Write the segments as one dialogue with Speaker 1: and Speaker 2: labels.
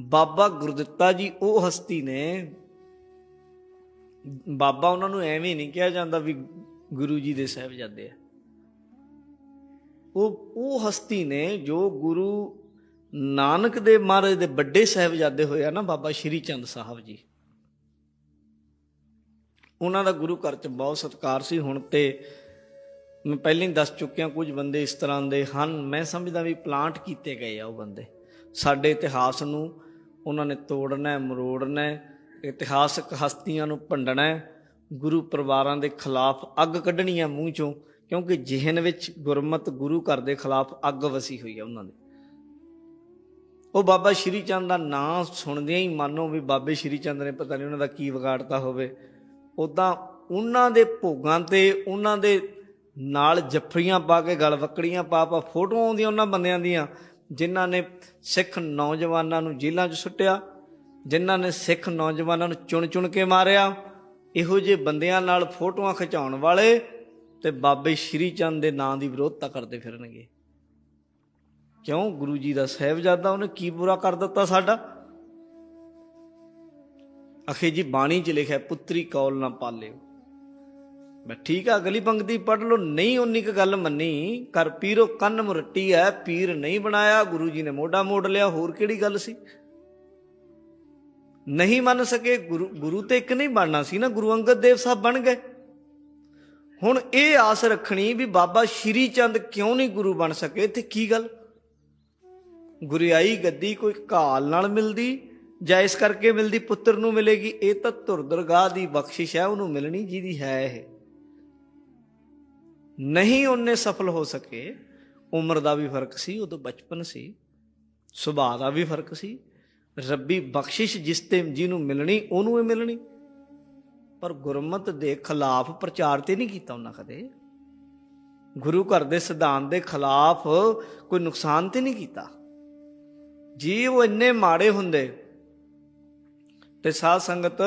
Speaker 1: ਬਾਬਾ ਗੁਰਦਿੱਤਾ ਜੀ, ਉਹ ਹਸਤੀ ਨੇ। ਬਾਬਾ ਉਹਨਾਂ ਨੂੰ ਐਵੇਂ ਨਹੀਂ ਕਿਹਾ ਜਾਂਦਾ ਵੀ ਗੁਰੂ ਜੀ ਦੇ ਸਾਹਿਬਜ਼ਾਦੇ ਆ। ਉਹ ਉਹ ਹਸਤੀ ਨੇ ਜੋ ਗੁਰੂ ਨਾਨਕ ਦੇ ਮਹਾਰਾਜ ਦੇ ਵੱਡੇ ਸਾਹਿਬਜ਼ਾਦੇ ਹੋਏ ਆ ਨਾ, ਬਾਬਾ ਸ਼੍ਰੀ ਚੰਦ ਸਾਹਿਬ ਜੀ। ਉਹਨਾਂ ਦਾ ਗੁਰੂ ਘਰ ਚ ਬਹੁਤ ਸਤਿਕਾਰ ਸੀ। ਹੁਣ ਤੇ ਮੈਂ ਪਹਿਲਾਂ ਹੀ ਦੱਸ ਚੁੱਕਿਆ, ਕੁਝ ਬੰਦੇ ਇਸ ਤਰ੍ਹਾਂ ਦੇ ਹਨ। ਮੈਂ ਸਮਝਦਾ ਵੀ ਪਲਾਂਟ ਕੀਤੇ ਗਏ ਆ ਉਹ ਬੰਦੇ। ਸਾਡੇ ਇਤਿਹਾਸ ਨੂੰ ਉਹਨਾਂ ਨੇ ਤੋੜਨਾ, ਮਰੋੜਨਾ, ਇਤਿਹਾਸਕ ਹਸਤੀਆਂ ਨੂੰ ਭੰਡਣਾ, ਗੁਰੂ ਪਰਿਵਾਰਾਂ ਦੇ ਖਿਲਾਫ ਅੱਗ ਕੱਢਣੀ ਹੈ ਮੂੰਹ ਚੋਂ, ਕਿਉਂਕਿ ਜਿਹਨ ਵਿੱਚ ਗੁਰਮਤ ਗੁਰੂ ਘਰ ਦੇ ਖਿਲਾਫ ਅੱਗ ਵਸੀ ਹੋਈ ਹੈ ਉਹਨਾਂ ਦੇ। ਉਹ ਬਾਬਾ ਸ਼੍ਰੀ ਚੰਦ ਦਾ ਨਾਂ ਸੁਣਦਿਆਂ ਹੀ ਮਾਨੋ ਵੀ ਬਾਬੇ ਸ਼੍ਰੀ ਚੰਦ ਨੇ ਪਤਾ ਨਹੀਂ ਉਹਨਾਂ ਦਾ ਕੀ ਵਿਗਾੜਤਾ ਹੋਵੇ। ਉਦਾਂ ਉਹਨਾਂ ਦੇ ਭੋਗਾਂ ਤੇ ਉਹਨਾਂ ਦੇ ਨਾਲ ਜੱਫੀਆਂ ਪਾ ਕੇ ਗਲ ਵਕੜੀਆਂ ਪਾ ਪਾ ਫੋਟੋਆਂ ਆਉਂਦੀਆਂ ਉਹਨਾਂ ਬੰਦਿਆਂ ਦੀਆਂ ਜਿਨ੍ਹਾਂ ਨੇ ਸਿੱਖ ਨੌਜਵਾਨਾਂ ਨੂੰ ਜੇਲ੍ਹਾਂ 'ਚ ਸੁੱਟਿਆ, ਜਿਨ੍ਹਾਂ ਨੇ ਸਿੱਖ ਨੌਜਵਾਨਾਂ ਨੂੰ ਚੁਣ-ਚੁਣ ਕੇ ਮਾਰਿਆ, ਇਹੋ ਜਿਹੇ ਬੰਦਿਆਂ ਨਾਲ ਫੋਟੋਆਂ ਖਿਚਾਉਣ ਵਾਲੇ ਤੇ ਬਾਬੇ ਸ਼੍ਰੀ ਚੰਦ ਦੇ ਨਾਂ ਦੀ ਵਿਰੋਧਤਾ ਕਰਦੇ ਫਿਰਨਗੇ। ਕਿਉਂ? ਗੁਰੂ ਜੀ ਦਾ ਸਹਿਬਜ਼ਾਦਾ, ਉਹਨੇ ਕੀ ਬੁਰਾ ਕਰ ਦਿੱਤਾ ਸਾਡਾ? ਅਖੇ ਜੀ ਬਾਣੀ 'ਚ ਲਿਖਿਆ, ਪੁੱਤਰੀ ਕੌਲ ਨਾ ਪਾਲਿਓ। ਮੈਂ ਠੀਕ ਆ, ਅਗਲੀ ਪੰਕਤੀ ਪੜ੍ਹ ਲਓ। ਨਹੀਂ, ਉਨੀ ਕ ਗੱਲ ਮੰਨੀ। ਕਰ ਪੀਰੋ ਕੰਨ ਮੁਰੱਟੀ ਐ, ਪੀਰ ਨਹੀਂ ਬਣਾਇਆ। ਗੁਰੂ ਜੀ ਨੇ ਮੋਢਾ ਮੋੜ ਲਿਆ, ਹੋਰ ਕਿਹੜੀ ਗੱਲ ਸੀ? ਨਹੀਂ ਮੰਨ ਸਕੇ, ਗੁਰੂ ਗੁਰੂ ਤੇ ਇੱਕ ਨਹੀਂ ਬਣਨਾ ਸੀ ਨਾ, ਗੁਰੂ ਅੰਗਦ ਦੇਵ ਸਾਹਿਬ ਬਣ ਗਏ। ਹੁਣ ਇਹ ਆਸ ਰੱਖਣੀ ਵੀ ਬਾਬਾ ਸ਼੍ਰੀ ਚੰਦ ਕਿਉਂ ਨਹੀਂ ਗੁਰੂ ਬਣ ਸਕੇ? ਤੇ ਕੀ ਗੱਲ? ਗੁਰਿਆਈ ਗੱਦੀ ਕੋਈ ਕਾਲ ਨਾਲ ਮਿਲਦੀ, ਜਾਂ ਇਸ ਕਰਕੇ ਮਿਲਦੀ ਪੁੱਤਰ ਨੂੰ ਮਿਲੇਗੀ? ਇਹ ਤਾਂ ਧੁਰ ਦਰਗਾਹ ਦੀ ਬਖਸ਼ਿਸ਼ ਹੈ ਉਹਨੂੰ ਮਿਲਣੀ ਜਿਹਦੀ ਹੈ ਇਹ। ਨਹੀਂ ਉਹਨੇ ਸਫਲ ਹੋ ਸਕੇ, ਉਮਰ ਦਾ ਵੀ ਫ਼ਰਕ ਸੀ ਉਦੋਂ ਬਚਪਨ ਸੀ, ਸੁਭਾਅ ਦਾ ਵੀ ਫ਼ਰਕ ਸੀ, ਰੱਬੀ ਬਖਸ਼ਿਸ਼ ਜਿਸ ਤੇ ਜਿਹਨੂੰ ਮਿਲਣੀ, ਉਹਨੂੰ ਹੀ ਮਿਲਣੀ। ਪਰ ਗੁਰਮਤ ਦੇ ਖਿਲਾਫ ਪ੍ਰਚਾਰ ਤੇ ਨਹੀਂ ਕੀਤਾ ਉਹਨਾਂ ਕਦੇ। ਗੁਰੂ ਘਰ ਦੇ ਸਿਧਾਂਤ ਦੇ ਖਿਲਾਫ ਕੋਈ ਨੁਕਸਾਨ ਤੇ ਨਹੀਂ ਕੀਤਾ। ਜੀ ਉਹ ਇੰਨੇ ਮਾੜੇ ਹੁੰਦੇ। ਤੇ ਸਾਧ ਸੰਗਤ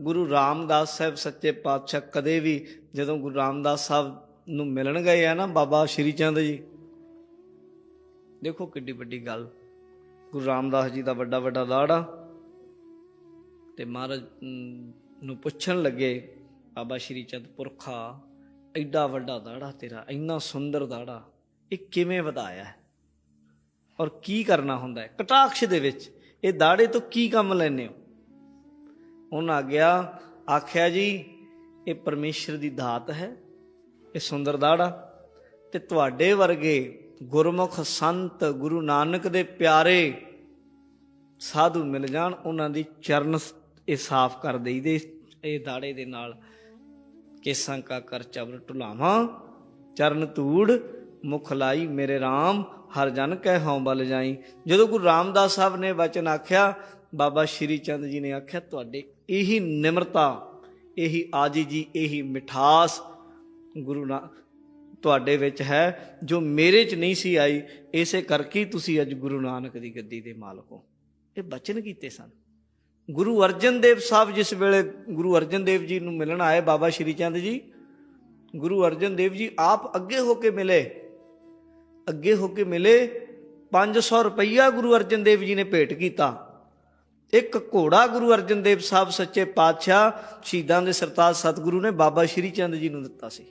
Speaker 1: ਗੁਰੂ ਰਾਮਦਾਸ ਸਾਹਿਬ ਸੱਚੇ ਪਾਤਸ਼ਾਹ ਕਦੇ ਵੀ ਜਦੋਂ ਗੁਰੂ ਰਾਮਦਾਸ ਸਾਹਿਬ ਨੂੰ ਮਿਲਣ ਗਏ ਆ ਨਾ ਬਾਬਾ ਸ਼੍ਰੀ ਚੰਦ ਜੀ। ਦੇਖੋ ਕਿੱਡੀ ਵੱਡੀ ਗੱਲ। ਗੁਰੂ ਰਾਮਦਾਸ ਜੀ ਦਾ ਵੱਡਾ ਵੱਡਾ ਦਾੜਾ ਤੇ ਮਹਾਰਾਜ ਨੂੰ ਪੁੱਛਣ ਲੱਗੇ, ਬਾਬਾ ਸ਼੍ਰੀ ਚੰਦ ਪੁਰਖਾ, ਐਡਾ ਵੱਡਾ ਦਾੜਾ ਤੇਰਾ ਇੰਨਾ ਸੁੰਦਰ ਦਾੜਾ ਇਹ ਕਿਵੇਂ ਵਧਾਇਆ? ਔਰ ਕੀ ਕਰਨਾ ਹੁੰਦਾ? ਹੈ ਕਟਾਕਸ਼ ਦੇ ਵਿੱਚ, ਇਹ ਦਾੜੇ ਤੋਂ ਕੀ ਕੰਮ ਲੈਨੇ ਹੋ? ਉਹਨਾਂ ਆਗਿਆ ਆਖਿਆ ਜੀ, ਇਹ ਪਰਮੇਸ਼ਰ ਦੀ ਦਾਤ ਹੈ। ਇਹ ਸੁੰਦਰ ਦਾੜਾ। ਤੇ ਤੁਹਾਡੇ ਵਰਗੇ ਗੁਰਮੁਖ ਸੰਤ ਗੁਰੂ ਨਾਨਕ ਦੇ ਪਿਆਰੇ ਸਾਧੂ ਮਿਲ ਜਾਣ, ਉਹਨਾਂ ਦੀ ਚਰਨ ਇਹ ਸਾਫ਼ ਕਰ ਦੇਈਦੇ ਇਹ ਦਾੜੇ ਦੇ ਨਾਲ। ਕੇਸਾਂ ਕਾ ਕਰ ਚਬਰ ਢੁਲਾਵਾਂ, ਚਰਨ ਧੂੜ, ਮੁਖ ਲਾਈ ਮੇਰੇ RAM ਹਰ ਜਨ ਕਹਿ ਹਉ ਬਲ ਜਾਈ। ਜਦੋਂ ਗੁਰੂ ਰਾਮਦਾਸ ਸਾਹਿਬ ਨੇ ਵਚਨ ਆਖਿਆ, ਬਾਬਾ ਸ਼੍ਰੀ ਚੰਦ ਜੀ ਨੇ ਆਖਿਆ, ਤੁਹਾਡੇ ਇਹੀ ਨਿਮਰਤਾ, ਇਹੀ ਆਜੀ ਜੀ, ਇਹੀ ਮਿਠਾਸ ਗੁਰੂ ਨਾ ਤੁਹਾਡੇ ਵਿੱਚ ਹੈ, ਜੋ ਮੇਰੇ 'ਚ ਨਹੀਂ ਸੀ ਆਈ, ਇਸੇ ਕਰਕੇ ਤੁਸੀਂ ਅੱਜ ਗੁਰੂ ਨਾਨਕ ਦੀ ਗੱਦੀ ਦੇ ਮਾਲਕ ਹੋ। ਇਹ ਬਚਨ ਕੀਤੇ ਸਨ। ਗੁਰੂ ਅਰਜਨ ਦੇਵ ਸਾਹਿਬ ਜਿਸ ਵੇਲੇ ਗੁਰੂ ਅਰਜਨ ਦੇਵ ਜੀ ਨੂੰ ਮਿਲਣ ਆਏ, ਬਾਬਾ ਸ਼੍ਰੀ ਚੰਦ ਜੀ, ਗੁਰੂ ਅਰਜਨ ਦੇਵ ਜੀ ਆਪ ਅੱਗੇ ਹੋ ਕੇ ਮਿਲੇ। ਅੱਗੇ ਹੋ ਕੇ ਮਿਲੇ 500 ਰੁਪਈਆ ਗੁਰੂ ਅਰਜਨ ਦੇਵ ਜੀ ਨੇ ਭੇਟ ਕੀਤਾ। ਇੱਕ ਘੋੜਾ ਗੁਰੂ ਅਰਜਨ ਦੇਵ ਸਾਹਿਬ ਸੱਚੇ ਪਾਤਸ਼ਾਹ ਸ਼ਹੀਦਾਂ ਦੇ ਸਰਤਾਜ ਸਤਿਗੁਰੂ ਨੇ ਬਾਬਾ ਸ਼੍ਰੀ ਚੰਦ ਜੀ ਨੂੰ ਦਿੱਤਾ ਸੀ।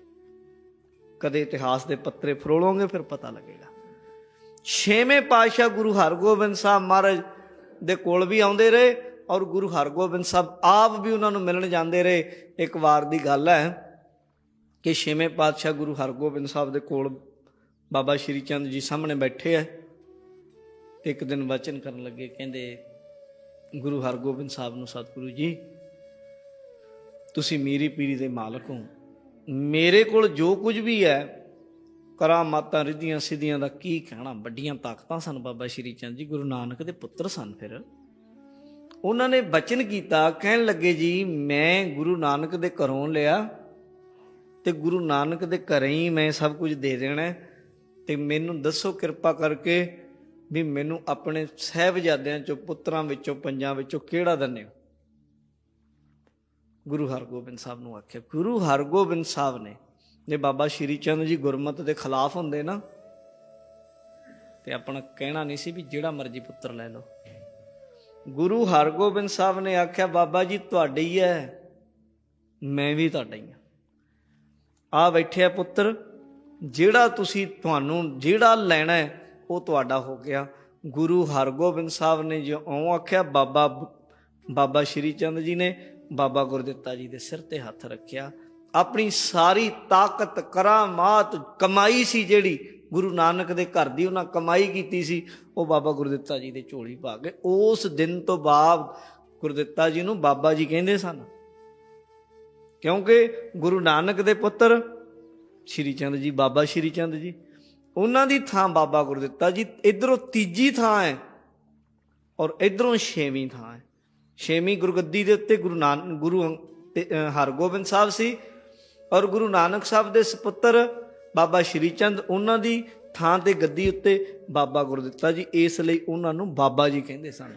Speaker 1: ਕਦੇ ਇਤਿਹਾਸ ਦੇ ਪੱਤਰੇ ਫਰੋਲੋਗੇ, ਫਿਰ ਪਤਾ ਲੱਗੇਗਾ। ਛੇਵੇਂ ਪਾਤਸ਼ਾਹ ਗੁਰੂ ਹਰਗੋਬਿੰਦ ਸਾਹਿਬ ਮਹਾਰਾਜ ਦੇ ਕੋਲ ਵੀ ਆਉਂਦੇ ਰਹੇ ਔਰ ਗੁਰੂ ਹਰਗੋਬਿੰਦ ਸਾਹਿਬ ਆਪ ਵੀ ਉਹਨਾਂ ਨੂੰ ਮਿਲਣ ਜਾਂਦੇ ਰਹੇ। ਇੱਕ ਵਾਰ ਦੀ ਗੱਲ ਹੈ ਕਿ ਛੇਵੇਂ ਪਾਤਸ਼ਾਹ ਗੁਰੂ ਹਰਗੋਬਿੰਦ ਸਾਹਿਬ ਦੇ ਕੋਲ ਬਾਬਾ ਸ਼੍ਰੀ ਚੰਦ ਜੀ ਸਾਹਮਣੇ ਬੈਠੇ ਆ। ਤੇ ਇੱਕ ਦਿਨ ਵਚਨ ਕਰਨ ਲੱਗੇ, ਕਹਿੰਦੇ, ਗੁਰੂ ਹਰਗੋਬਿੰਦ ਸਾਹਿਬ ਨੂੰ, ਸਤਿਗੁਰੂ ਜੀ, ਤੁਸੀਂ ਮੀਰੀ ਪੀਰੀ ਦੇ ਮਾਲਕ ਹੋ। ਮੇਰੇ ਕੋਲ ਜੋ ਕੁਝ ਵੀ ਹੈ ਕਰਾਮਾਤਾਂ ਰਿੱਧੀਆਂ ਸਿੱਧੀਆਂ ਦਾ ਕੀ ਕਹਿਣਾ? ਵੱਡੀਆਂ ਤਾਕਤਾਂ ਸਨ ਬਾਬਾ ਸ਼੍ਰੀ ਚੰਦ ਜੀ, ਗੁਰੂ ਨਾਨਕ ਦੇ ਪੁੱਤਰ ਸਨ ਫਿਰ। ਉਹਨਾਂ ਨੇ ਬਚਨ ਕੀਤਾ, ਕਹਿਣ ਲੱਗੇ, ਜੀ, ਮੈਂ ਗੁਰੂ ਨਾਨਕ ਦੇ ਘਰੋਂ ਲਿਆ ਤੇ ਗੁਰੂ ਨਾਨਕ ਦੇ ਘਰੇ ਹੀ ਮੈਂ ਸਭ ਕੁਝ ਦੇ ਦੇਣਾ ਹੈ ਤੇ ਮੈਨੂੰ ਦੱਸੋ ਕਿਰਪਾ ਕਰਕੇ ਵੀ ਮੈਨੂੰ ਆਪਣੇ ਸਹਿਬਜ਼ਾਦਿਆਂ ਚੋਂ, ਪੁੱਤਰਾਂ ਵਿੱਚੋਂ, ਪੰਜਾਂ ਵਿੱਚੋਂ ਕਿਹੜਾ ਦੰਨੇ ਗੁਰੂ ਹਰਗੋਬਿੰਦ ਸਾਹਿਬ ਨੂੰ ਆਖਿਆ, ਗੁਰੂ ਹਰਗੋਬਿੰਦ ਸਾਹਿਬ ਨੇ, ਜੇ ਬਾਬਾ ਸ਼੍ਰੀ ਚੰਦ ਜੀ ਗੁਰਮਤ ਦੇ ਖਿਲਾਫ ਹੁੰਦੇ ਨਾ, ਤੇ ਆਪਣਾ ਕਹਿਣਾ ਨਹੀਂ ਸੀ ਵੀ ਜਿਹੜਾ ਮਰਜ਼ੀ ਪੁੱਤਰ ਲੈ ਲਓ। ਗੁਰੂ ਹਰਗੋਬਿੰਦ ਸਾਹਿਬ ਨੇ ਆਖਿਆ, ਬਾਬਾ ਜੀ, ਤੁਹਾਡੇ ਹੀ ਹੈ ਮੈਂ ਵੀ ਤੁਹਾਡਾ ਹੀ ਆ ਆ ਬੈਠਿਆ ਪੁੱਤਰ, ਜਿਹੜਾ ਤੁਸੀਂ ਤੁਹਾਨੂੰ, ਜਿਹੜਾ ਲੈਣਾ ਹੈ ਉਹ ਤੁਹਾਡਾ ਹੋ ਗਿਆ। ਗੁਰੂ ਹਰਗੋਬਿੰਦ ਸਾਹਿਬ ਨੇ ਜੋ ਇਉਂ ਆਖਿਆ, ਬਾਬਾ ਬਾਬਾ ਸ਼੍ਰੀ ਚੰਦ ਜੀ ਨੇ ਬਾਬਾ ਗੁਰਦਿੱਤਾ ਜੀ ਦੇ ਸਿਰ ਤੇ ਹੱਥ ਰੱਖਿਆ। ਆਪਣੀ ਸਾਰੀ ਤਾਕਤ, ਕਰਾਮਾਤ, ਕਮਾਈ ਸੀ ਜਿਹੜੀ ਗੁਰੂ ਨਾਨਕ ਦੇ ਘਰ ਦੀ ਉਹਨਾਂ ਕਮਾਈ ਕੀਤੀ ਸੀ, ਉਹ ਬਾਬਾ ਗੁਰਦਿੱਤਾ ਜੀ ਦੇ ਝੋਲੀ ਪਾ ਕੇ ਉਸ ਦਿਨ ਤੋਂ ਬਾਅਦ ਗੁਰਦਿੱਤਾ ਜੀ ਨੂੰ ਬਾਬਾ ਜੀ ਕਹਿੰਦੇ ਸਨ। ਕਿਉਂਕਿ ਗੁਰੂ ਨਾਨਕ ਦੇ ਪੁੱਤਰ ਸ਼੍ਰੀ ਚੰਦ ਜੀ, ਬਾਬਾ ਸ਼੍ਰੀ ਚੰਦ ਜੀ, ਉਹਨਾਂ ਦੀ ਥਾਂ ਬਾਬਾ ਗੁਰਦਿੱਤਾ ਜੀ ਇਧਰੋਂ ਤੀਜੀ ਥਾਂ ਹੈ ਔਰ ਇਧਰੋਂ ਛੇਵੀਂ ਥਾਂ ਹੈ। ਛੇਵੀਂ ਗੁਰਗੱਦੀ ਦੇ ਉੱਤੇ ਗੁਰੂ ਨਾਨਕ ਗੁਰੂ ਅੰਗ- ਹਰਗੋਬਿੰਦ ਸਾਹਿਬ ਸੀ ਔਰ ਗੁਰੂ ਨਾਨਕ ਸਾਹਿਬ ਦੇ ਸੁਪੁੱਤਰ ਬਾਬਾ ਸ਼੍ਰੀ ਚੰਦ, ਉਹਨਾਂ ਦੀ ਥਾਂ ਤੇ ਗੱਦੀ ਉੱਤੇ ਬਾਬਾ ਗੁਰਦਿੱਤਾ ਜੀ, ਇਸ ਲਈ ਉਹਨਾਂ ਨੂੰ ਬਾਬਾ ਜੀ ਕਹਿੰਦੇ ਸਨ।